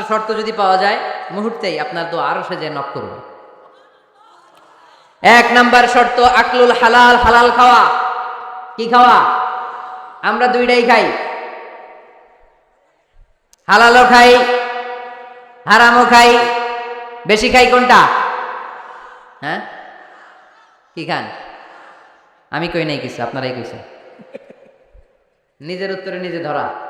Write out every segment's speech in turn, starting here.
পাঁচটা শর্ত যদি পাওয়া যায়, মুহূর্তেই আপনার দোয়া আরও সে যে নক করবে। এক নাম্বার শর্ত, আকলুল হালাল হালাল খাওয়া। কি খাওয়া? আমরা দুইটাই খাই। হালালও খাই, হারামও খাই। বেশি খাই কোনটা? হ্যাঁ? কি খান? আমি কই নাই কিছু, আপনারাই কইছেন। নিজের উত্তরে নিজে ধরা।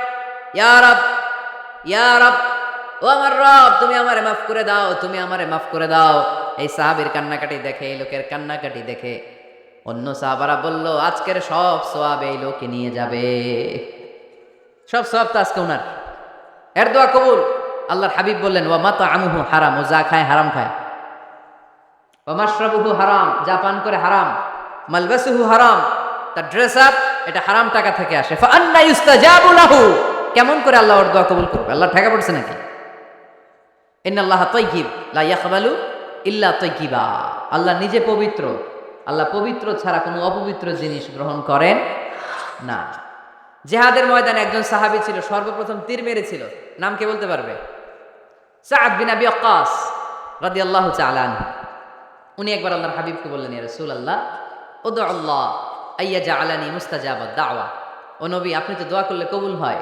তুমি আমারে মাফ করে দাও, তুমি আমারে মাফ করে দাও। এই সাহাবীর কান্নাকাটি দেখে, এই লোকের কান্নাকাটি দেখে অন্য সাহাবারা বলল, আজকের সব সোয়াব এই লোকে নিয়ে যাবে। সব সব তো আজকে ওনার এর দোয়া কবুল। আল্লাহর হাবিব বললেন ও মাতা আমুহু হারাম, ও যা খায় হারাম খায়। ও মাশরাবুহু হারাম, যা পান করে হারাম। মালবাসুহু হারাম। তার ড্রেস আপ এটা হারাম টাকা থেকে আসে। ফান্না ইউস্তাজাবু লাহু। কেমন করে আল্লাহ ওর দোয়া কবুল করবে? আল্লাহ ঠেকা পড়ছে নাকি? ইন্নাল্লাহ তাইয়িব লা ইয়াকবালু ইল্লা তাইয়িবা আল্লাহ নিজে পবিত্র। আল্লাহ পবিত্র ছাড়া কোনো অপবিত্র জিনিস গ্রহণ করেন না। জেহাদের ময়দানে একজন সাহাবী ছিল, সর্বপ্রথম তীর মেরেছিল। নাম কে বলতে পারবে? সাদ বিন আবি ওয়াক্কাস রাদিয়াল্লাহু তাআলা আনহু। উনি একবার আল্লাহর হাবিবকে বললেন, ইয়া রাসূলুল্লাহ উদু আল্লাহ, আইয়া জাআলানি মুস্তাজাবাদ দাওয়া ও নবী, আপনি তো দোয়া করলে কবুল হয়।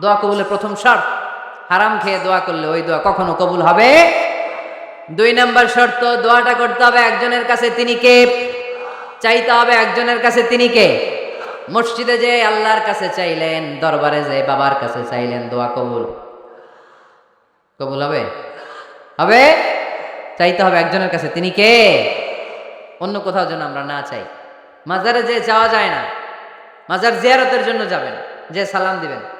দোয়া কবুলের প্রথম শর্ত, হারাম খেয়ে দোয়া করলে ওই দোয়া কখনো কবুল হবে? দুই নাম্বার শর্ত, দোয়াটা করতে হবে একজনের কাছে তিনি কে? চাইতে হবে একজনের কাছে তিনি কে? মসজিদে যে আল্লাহর কাছে চাইলেন, দরবারে যে বাবার কাছে চাইলেন, দোয়া কবুল। কবুল হবে? হবে? চাইতে হবে একজনের কাছে তিনি কে? অন্য কোথাও যেন আমরা না চাই। মাজারে যে যাওয়া যায় না, মাজার জিয়ারতের জন্য যাবেন, যে সালাম দিবেন।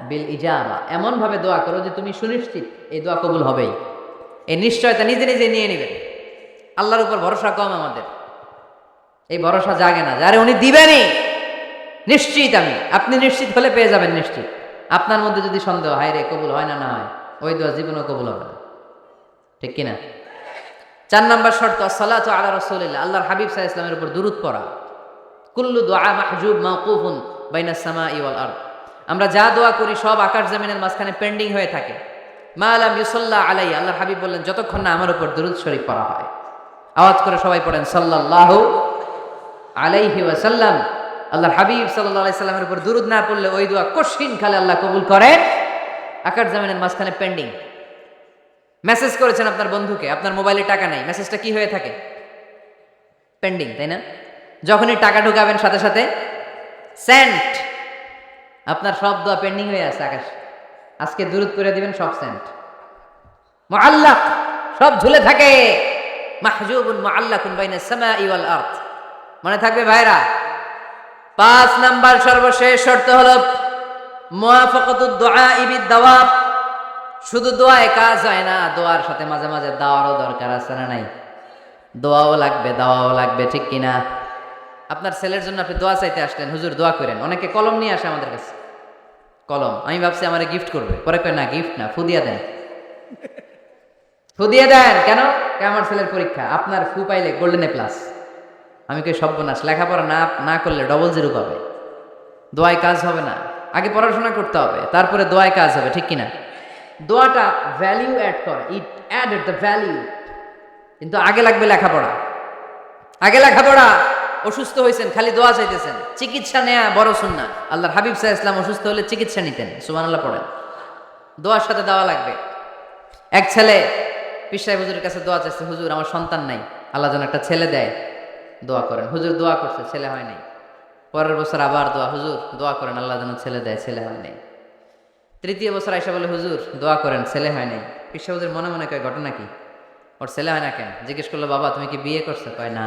বিল ইজাবা এমন ভাবে দোয়া করো যে তুমি সুনিশ্চিত এই দোয়া কবুল হবেই। এই নিশ্চয়তা নিজে নিজে নিয়ে নেবেন আল্লাহর উপর ভরসা কম আমাদের। এই ভরসা জাগে না। যারে উনি দিবেনই, নিশ্চিত আমি। আপনি নিশ্চিত হলে পেয়ে যাবেন নিশ্চিত। আপনার মধ্যে যদি সন্দেহ, হয় রে, কবুল হয় না না হয়, ওই দোয়া জীবনেও কবুল হবে না। ঠিক কিনা? চার নম্বর শর্ত সালাত আলা রসুলিল্লাহ। আল্লাহর হাবিব সাহা ইসলামের উপর দুরুদ পড়া। কুল্লু দোয়া মাহজুব মাকুফুন বাইনা সামা ইওয়াল আর আমরা যা দোয়া করি সব আকাশ জামিনের মাঝখানে পেন্ডিং হয়ে থাকে। মা আলাম ইউসল্লাহ আলাই আল্লাহ হাবিব বললেন, যতক্ষণ না আমার উপর দুরুদ শরীফ পড়া হয়। আওয়াজ করে সবাই পড়েন সাল্লাহ আলাইহি ওয়াসাল্লাম। আল্লাহর হাবিব সাল্লাহ সাল্লামের উপর দুরুদ না পড়লে ওই দোয়া কশিন খালে আল্লাহ কবুল করেন। আকাশ জামিনের মাঝখানে পেন্ডিং মেসেজ করেছেন আপনার বন্ধুকে, আপনার মোবাইলে টাকা নাই। মেসেজটা কি হয়ে থাকে? পেন্ডিং তাই না? যখনই টাকা ঢুকাবেন সাথে সাথে সেন্ট। আপনার সব দোয়া পেন্ডিং হয়ে আছে, আকাশ। আজকে দূরত করে দিবেন, সব সেন্ট। মুআল্লাক, সব ঝুলে থাকে। মাহজুবুন মুআল্লাকুন বাইনা সামাই ওয়াল আরদ। মনে থাকবে ভাইরা? পাঁচ নাম্বার সর্বশেষ শর্ত হলো মুওয়াফাকাতুদ দুআ ইবিদ দাওয়াব শুধু দোয়ায় কাজ হয় না, দোয়ার সাথে মাঝে মাঝে দাওয়ারও দরকার আছে না নাই? দোয়াও লাগবে, দাওয়াও লাগবে, ঠিক কিনা? আপনার ছেলের জন্য আপনি দোয়া চাইতে আসলেন, হুজুর দোয়া করেন। অনেকে কলম নিয়ে আসে আমাদের কাছে। কলম। আমি ভাবছি আমার গিফট করবে। পরে কয়, না গিফট না, ফুদিয়া দেন। ফুদিয়া দেন। কেন? আমার ছেলের পরীক্ষা। আপনার ফু পাইলে গোল্ডেন এ প্লাস আমি কই, সর্বনাশ। লেখাপড়া না না করলে ডবল জিরো পাবে। দোয়ায় কাজ হবে না। আগে পড়াশোনা করতে হবে। তারপরে দোয়ায় কাজ হবে, ঠিক কিনা? দোয়াটা ভ্যালিউ অ্যাড করে। ইট অ্যাড দ্য ভ্যালিউ কিন্তু আগে লাগবে লেখাপড়া। আগে লেখাপড়া। অসুস্থ হয়েছেন, খালি দোয়া চাইতেছেন। চিকিৎসা নেয়া বড় সুন্না আল্লাহর হাবিব সাহা ইসলাম অসুস্থ হলে চিকিৎসা নিতেন সুমান আল্লাহ পড়েন। দোয়ার সাথে দেওয়া লাগবে। এক ছেলে পিসাই হুজুরের কাছে দোয়া চাইছে, হুজুর, আমার সন্তান নাই। আল্লাহ যেন একটা ছেলে দেয়, দোয়া করেন। হুজুর দোয়া করছে, ছেলে হয় নাই। পরের বছর আবার দোয়া, হুজুর, দোয়া করেন, আল্লাহ যেন ছেলে দেয়, ছেলে হয় নাই। তৃতীয় বছর আইসা বলে, হুজুর, দোয়া করেন, ছেলে হয় নাই। পিসা হুজুর মনে মনে কয়, ঘটনা কি? ওর ছেলে হয় না কেন? জিজ্ঞেস করল, বাবা, তুমি কি বিয়ে করছ? কয়, না।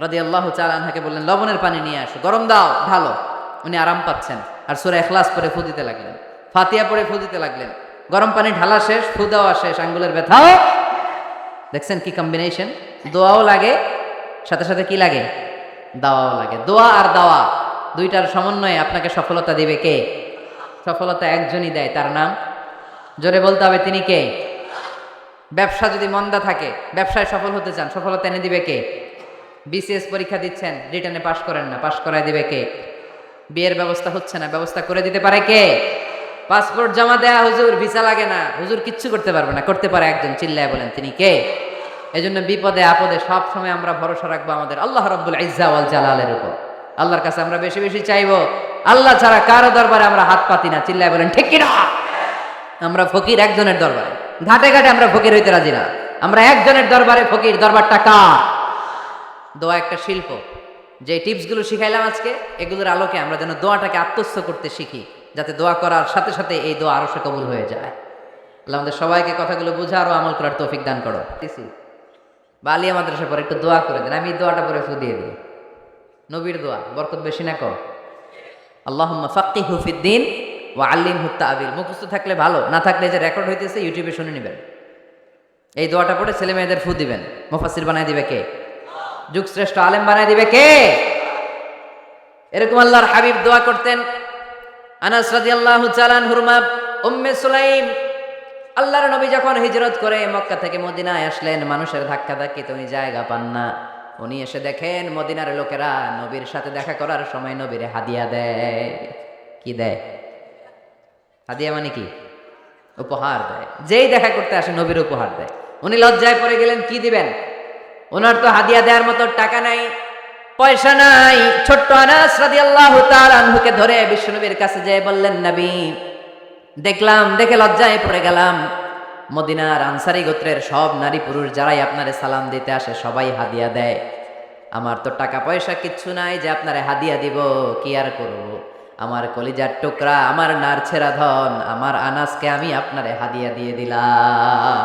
রাদি আল্লাহ চালানহাকে বললেন, লবণের পানি নিয়ে আসো, গরম দাও, ঢালো। উনি আরাম পাচ্ছেন। আর সুরে এখলাস পরে ফু দিতে লাগলেন। ফাতিয়া পরে ফু দিতে লাগলেন। গরম পানি ঢালা শেষ, ফু দেওয়া শেষ, আঙ্গুলের ব্যথাও দেখছেন কি কম্বিনেশন দোয়াও লাগে, সাথে সাথে কি লাগে? দাওয়াও লাগে। দোয়া আর দাওয়া, দুইটার সমন্বয়ে আপনাকে সফলতা দিবে কে? সফলতা একজনই দেয়, তার নাম? জোরে বলতে হবে, তিনি কে? ব্যবসা যদি মন্দা থাকে, ব্যবসায় সফল হতে চান, সফলতা এনে দিবে কে? বিসিএস পরীক্ষা দিচ্ছেন রিটার্নে পাশ করেন না। পাশ করায় দিবে কে? বিয়ের ব্যবস্থা হচ্ছে না, ব্যবস্থা করে দিতে পারে কে? পাসপোর্ট জমা দেয়া হুজুর ভিসা লাগে না। হুজুর কিচ্ছু করতে পারবে না, করতে পারে একজন, চিল্লায় বলেন তিনি কে? এজন্য বিপদে, আপদে সব সময় আমরা ভরসা রাখব আমাদের আল্লাহ রব্বুল ইজ্জা ওয়াল জালালের উপর। আল্লাহর কাছে আমরা বেশি বেশি চাইব, আল্লাহ ছাড়া কারও দরবারে আমরা হাত পাতি না, চিল্লায় বলেন ঠিক কিনা? আমরা ফকির একজনের দরবারে। ঘাটে ঘাটে আমরা ফকির হইতে রাজি না। আমরা একজনের দরবারে ফকির, দরবারটা কার? দোয়া একটা শিল্প। যে টিপসগুলো শিখাইলাম আজকে, এগুলোর আলোকে আমরা যেন দোয়াটাকে আত্মস্থ করতে শিখি, যাতে দোয়া করার সাথে সাথে এই দোয়া আরও সে কবুল হয়ে যায়। আল্লাহ আমাদের সবাইকে কথাগুলো বুঝা আরও আমল করার তৌফিক দান করো। দিছি। বা আলিয়া মাদ্রাসা পরে একটু দোয়া করে দেন, আমি দোয়াটা পরে ফু দিয়ে দিই। নবীর দোয়া, বরকত বেশি না কর আল্লাহ ফাক্কি হুফিদ্দিন ও আল্লিম হুত্তা আবিল মুখস্থ থাকলে ভালো, না থাকলে যে রেকর্ড হইতেছে ইউটিউবে শুনে নেবেন। এই দোয়াটা পড়ে ছেলে মেয়েদের ফু দিবেন। মুফাসির বানাই দিবে কে? যুগশ্রেষ্ঠ আলেম বানাই দিবে কে? এরকম আল্লাহর হাবিব দোয়া করতেন। আনাস রাদিয়াল্লাহু চালান হুরমা উম্মে সুলাইম। আল্লাহর নবী যখন হিজরত করে মক্কা থেকে মদিনায় আসলেন, মানুষের ধাক্কা ধাক্কিতে উনি জায়গা পান না। উনি এসে দেখেন মদিনার লোকেরা নবীর সাথে দেখা করার সময় নবীরে হাদিয়া দেয়। কি দেয়? হাদিয়া মানে কি? উপহার দেয়। যেই দেখা করতে আসে নবীর উপহার দেয়। উনি লজ্জায় পড়ে গেলেন, কি দিবেন? ওনার তো হাদিয়া দেওয়ার মতো টাকা নাই, পয়সা নাই। ছোট্ট আনাস রাদিয়াল্লাহু তাআলা আনহুকে ধরে বিশ্বনবীর কাছে যেয়ে বললেন, নবী, দেখলাম, দেখে লজ্জায় পড়ে গেলাম। মদিনার আনসারি গোত্রের সব নারী পুরুষ যারাই আপনারে সালাম দিতে আসে, সবাই হাদিয়া দেয়। আমার তো টাকা পয়সা কিচ্ছু নাই যে আপনারে হাদিয়া দিব, কি আর করব? আমার কলিজার টুকরা, আমার নার ছেড়া ধন, আমার আনাসকে আমি আপনারে হাদিয়া দিয়ে দিলাম।